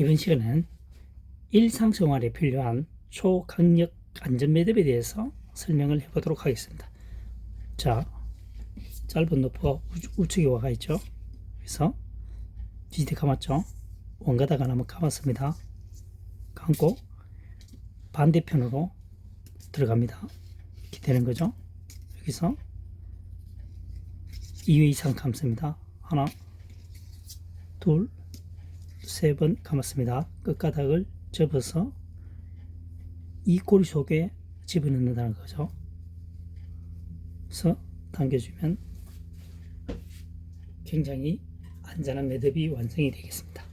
이번 시간은 일상생활에 필요한 초강력 안전 매듭에 대해서 설명을 해보도록 하겠습니다. 자, 짧은 노프가 우- 우측에 와가 있죠. 그래서 지지 감았죠. 원가닥 하나만 감았습니다. 감고 반대편으로 들어갑니다. 이렇게 되는 거죠. 여기서 2회 이상 감습니다. 하나, 둘, 세 번 감았습니다. 끝가닥을 접어서 이 꼬리 속에 집어넣는다는 거죠. 그래서 당겨주면 굉장히 안전한 매듭이 완성이 되겠습니다.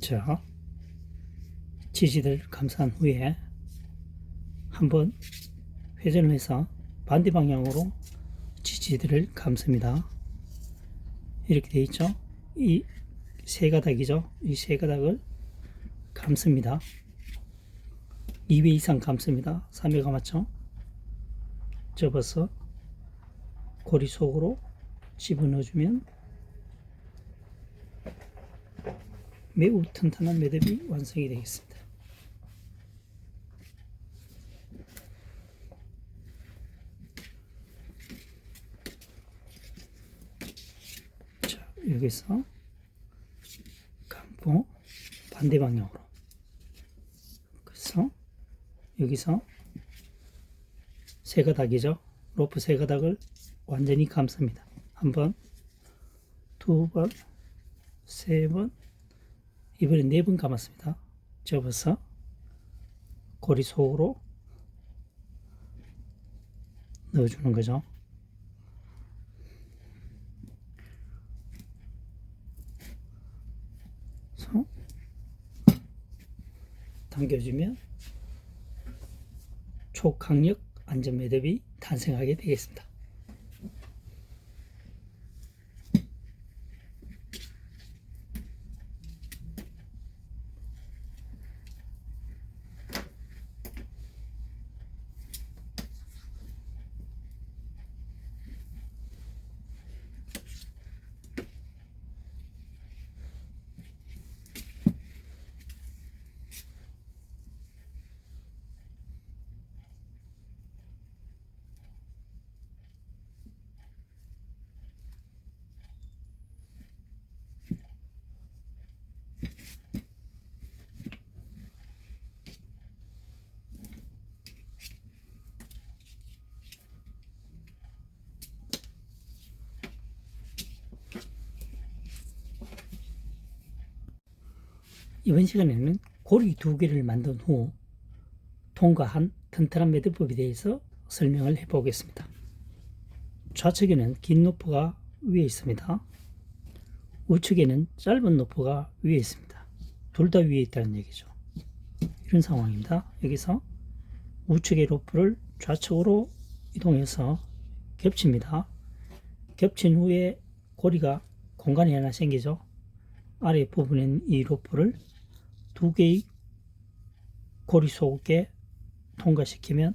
자, 지지를 감싼 후에 한번 회전을 해서 반대 방향으로 지지들을 감습니다. 이렇게 되어 있죠. 이 세 가닥이죠. 이 세 가닥을 감습니다. 2회 이상 감습니다. 3회 감았죠. 접어서 고리 속으로 집어넣어주면 매우 튼튼한 매듭이 완성이 되겠습니다. 자, 여기서 감고 반대 방향으로. 그래서 여기서 세 가닥이죠. 로프 세 가닥을 완전히 감습니다. 한 번, 두 번, 세 번, 이번에 네 번 감았습니다. 접어서 고리 속으로 넣어주는 거죠. 그래서 당겨주면 초강력 안전 매듭이 탄생하게 되겠습니다. 이번 시간에는 고리 두 개를 만든 후 통과한 튼튼한 매듭법에 대해서 설명을 해보겠습니다. 좌측에는 긴 노프가 위에 있습니다. 우측에는 짧은 노프가 위에 있습니다. 둘 다 위에 있다는 얘기죠. 이런 상황입니다. 여기서 우측의 로프를 좌측으로 이동해서 겹칩니다. 겹친 후에 고리가 공간이 하나 생기죠. 아래 부분인 이 로프를 두 개의 고리 속에 통과시키면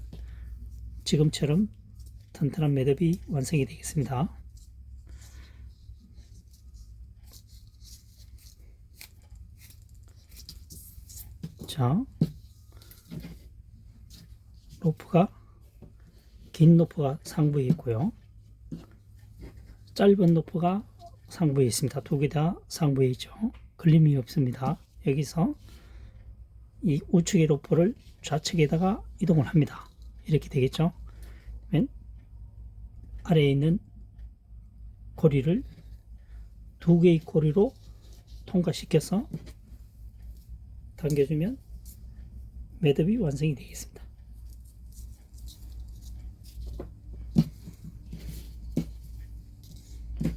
지금처럼 튼튼한 매듭이 완성이 되겠습니다. 자, 로프가 긴 로프가 상부에 있고요. 짧은 로프가 상부에 있습니다. 두 개 다 상부에 있죠. 걸림이 없습니다. 여기서 이 우측의 로프를 좌측에다가 이동을 합니다. 이렇게 되겠죠. 맨 아래에 있는 고리를 두 개의 고리로 통과시켜서 당겨주면 매듭이 완성이 되겠습니다.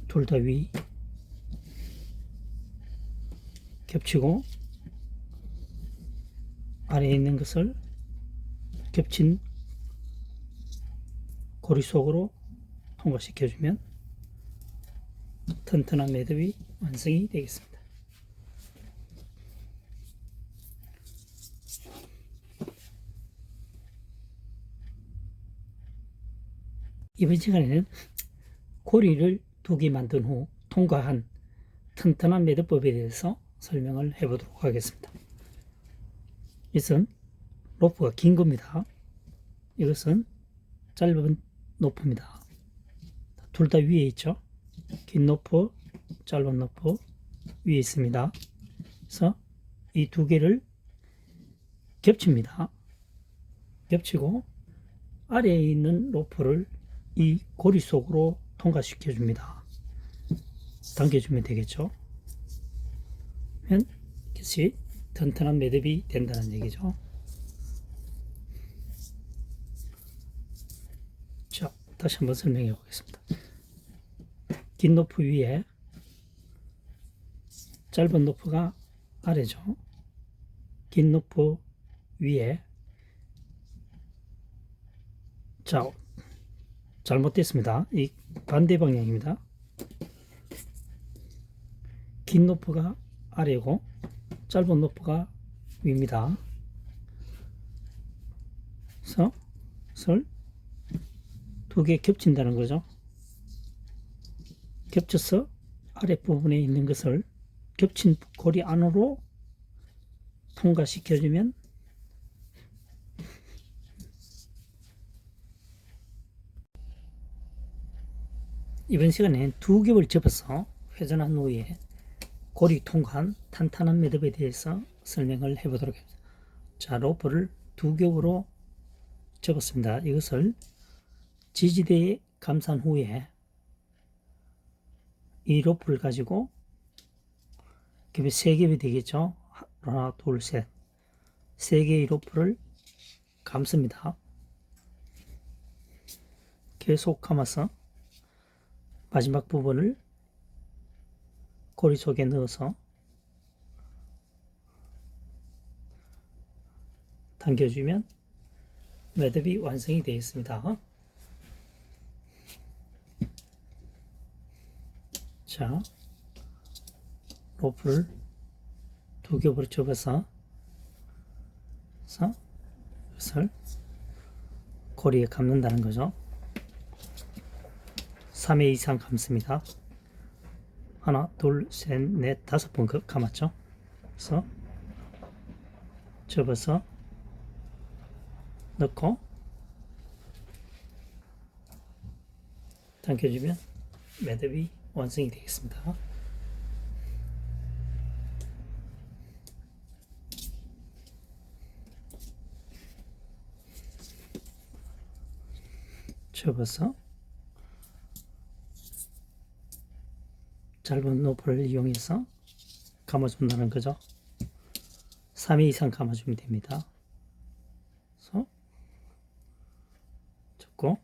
둘 다 위 겹치고 아래에 있는 것을 겹친 고리 속으로 통과시켜주면 튼튼한 매듭이 완성이 되겠습니다. 이번 시간에는 고리를 두 개 만든 후 통과한 튼튼한 매듭법에 대해서 설명을 해보도록 하겠습니다. 이것은 로프가 긴 겁니다. 이것은 짧은 노프입니다. 둘 다 위에 있죠. 긴 노프, 짧은 노프 위에 있습니다. 그래서 이 두 개를 겹칩니다. 겹치고 아래에 있는 로프를 이 고리 속으로 통과시켜 줍니다. 당겨주면 되겠죠. 이것이 튼튼한 매듭이 된다는 얘기죠. 자, 다시 한번 설명해 보겠습니다. 긴 노프 위에 짧은 노프가 아래죠. 긴 노프 위에 자 잘못됐습니다. 이 반대 방향입니다. 긴 노프가 아래고 짧은 노프가 위입니다. 그래서 설 두 개 겹친다는 거죠. 겹쳐서 아랫부분에 있는 것을 겹친 고리 안으로 통과시켜주면 이번 시간에 두 겹을 접어서 회전한 후에 고리 통과한 탄탄한 매듭에 대해서 설명을 해보도록 합니다. 자, 로프를 두 겹으로 접었습니다. 이것을 지지대에 감싼 후에 이 로프를 가지고 겹이 세 겹이 되겠죠. 하나, 둘, 셋. 세 개의 로프를 감습니다. 계속 감아서 마지막 부분을 고리 속에 넣어서 당겨주면 매듭이 완성이 되어 있습니다. 자, 로프를 두 겹으로 접어서 서 이것을 고리에 감는다는 거죠. 3회 이상 감습니다. 하나, 둘, 셋, 넷, 다섯 번 그- 감았죠. 그래서 접어서 넣고 당겨주면 매듭이 완성이 되겠습니다. 접어서 짧은 노프를 이용해서 감아준다는 거죠. 3회 이상 감아주면 됩니다. 그래서 접고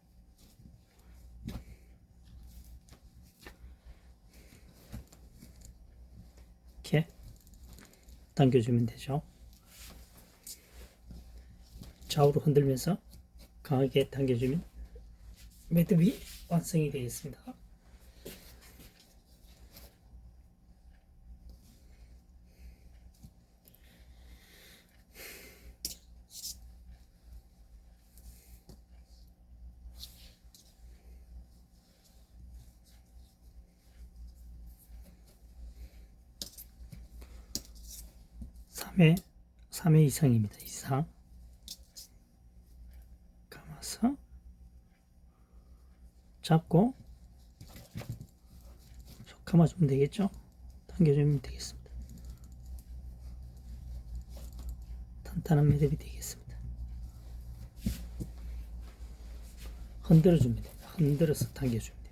이렇게 당겨주면 되죠. 좌우로 흔들면서 강하게 당겨주면 매듭이 완성이 되겠습니다. 삼회삼회 이상입니다. 이상. 감아서 잡고 쭉 감아주면 되겠죠? 당겨주면 되겠습니다. 탄탄한 매듭이 되겠습니다. 흔들어줍니다. 흔들어서 당겨줍니다.